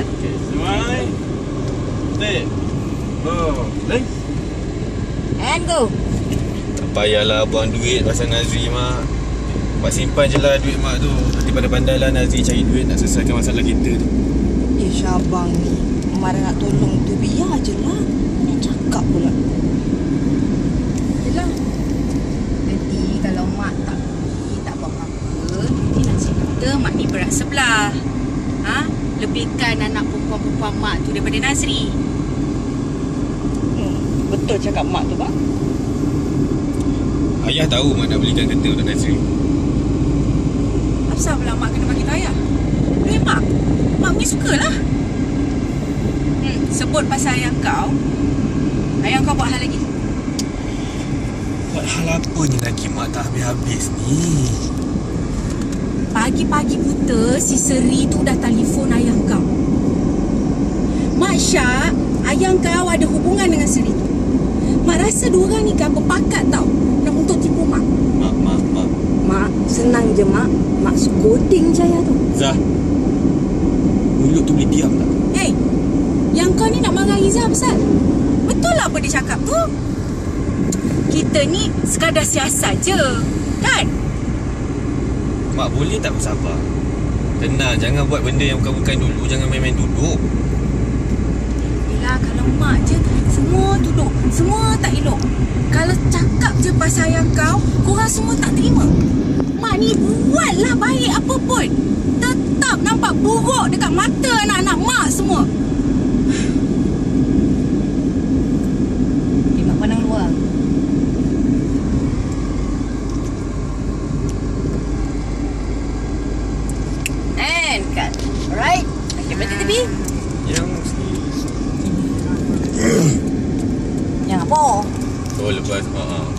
smile. Step. Oh, nice. And go. Tak payahlah buang duit pasal Nazri mak Mak simpan je lah duit mak tu Nanti pandai-pandai lah Nazri cari duit nak selesaikan masalah kita tu Eh Syabang ni Marah nak tolong tu Biar je lah Nak cakap pula Yelah Nanti kalau mak tak pergi Tak buat apa-apa Nanti nak cerita mak ni berat sebelah Ha? Lebihkan anak perempuan-perempuan mak tu daripada Nazri. Hmm, Betul cakap mak tu bang Ayah tahu mak nak belikan kereta untuk Nazri. Apasal pula mak kena bagi tahu ayah? Eh mak. Mak ni sukalah. Hmm, Sebut pasal ayah kau. Ayah kau buat hal lagi? Buat hal apa ni lagi mak tak habis-habis ni? Pagi-pagi buta si Seri tu dah kau. Mak ayah kau ada hubungan dengan Seri tu. Mak rasa dua orang ni kan berpakat tau nak untuk tipu mak. Mak, mak, mak Mak senang je mak Mak skoding Jaya tu Zah Mulut tu boleh diam tak? Hey, yang kau ni nak marah Izzah pasal? Betul lah apa dia cakap tu? Kita ni sekadar siasat je, kan? Mak boleh tak bersabar? Tenang, jangan buat benda yang bukan-bukan dulu Jangan main-main duduk Yelah kalau mak je Duduk. Semua tak elok. Kalau cakap je pasal ayah kau Korang semua tak terima. Mak ni buatlah baik apa pun. Tetap nampak buruk dekat mata anak-anak mak semua. Eh mak pandang luar. And cut. Alright. Okay berhenti tepi. Yang mesti Yang apa Oh lepas uh, uh.